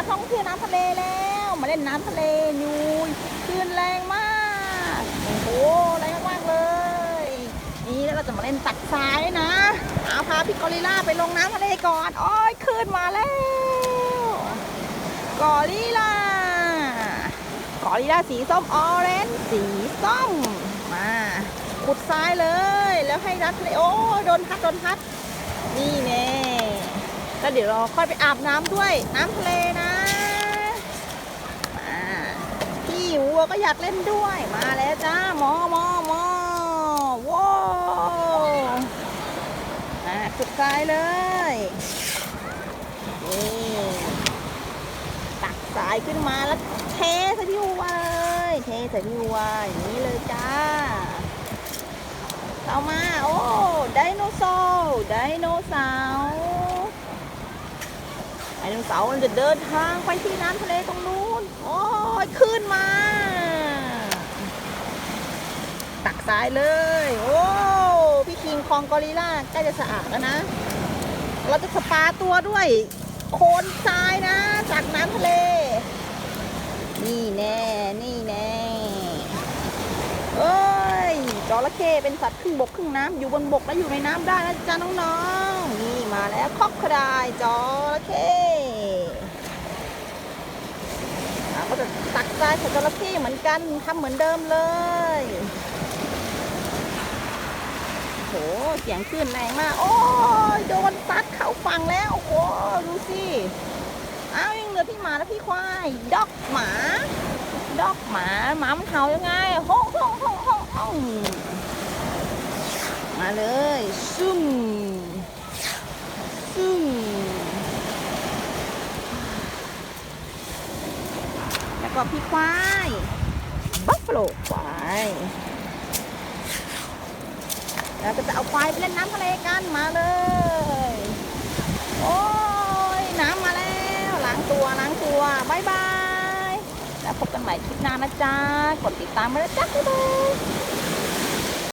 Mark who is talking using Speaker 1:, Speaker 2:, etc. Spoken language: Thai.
Speaker 1: าท่องเที่ยวน้ำทะเลแล้ว มาเล่นน้ำทะเลอยู่คลื่นแรงมากโอ้โหแรงมากเลย นี่แล้วเราจะมาเล่นตักทรายนะเอาพาพี่กอริล่าไปลงน้ำทะเลก่อนโอ้ยคลื่นมาแล้วกอริล่ากอริล่าสีส้มออเรนจ์สีส้มมาขุดทรายเลย แล้วให้น้ำทะเลโอ้ยโดนพัดโดนพัดนี่แน่แล้วเดี๋ยวเราค่อยไปอาบน้ำด้วยน้ำทะเลนะมาพี่ วก็อยากเล่นด้วย มาแล้วจ้าหมอหมอหมอว้าวอ่าขุดทรายเลยนี่ตักทรายขึ้นมาแล้วเทใส่พี่วัวเลยเทใส่พี่วัวอย่างนี้เลยจ้าเอามาโอ้ไดโนเสาร์ไดโนเสาร์ไดโนเสาร์มันจะเดินทางไปที่น้ำทะเลตรงนู้น โอ้ยขึ้นมา ตักทรายเลย โอ้พี่คิงคองกอริล่าใกล้จะสะอาดแล้วนะ เราจะสปาตัวด้วย โคนทรายนะ จากน้ำทะเล นี่แน่ นี่แน่เอ้ยจระเข้เป็นสัตว์ครึ่งบกครึ่งน้ำอยู่บนบกและอยู่ในน้ำได้นะจ๊ะน้องๆ นี่มาแล้วคอกกระดายจระเข้เราก็จะตักทรายใส่จระเข้เหมือนกันทำเหมือนเดิมเลย เสียงคลื่นแรงมาก โอ้ยโดนซัดเข้าฝั่งแล้ว โอ้โหดูสิอ้าวยังเหลือพี่หมาและพี่ควายดอกหมาดอกหมาหมามันเห่ายังไงห้องห้องห้องห้องห้องมาเลยซุ่มซุ่มแล้วก็พี่ควายบัฟฟาโลควาย แล้วก็จะเอาควายไปเล่นน้ำทะเลกันมาเลย โอ้ยน้ำมาแล้วล้างตัวล้างตัวบายบายแล้วพบกันใหม่คลิปหน้านะจ๊ะ กดติดตามมาแล้วจ้ะบ๊ายบาย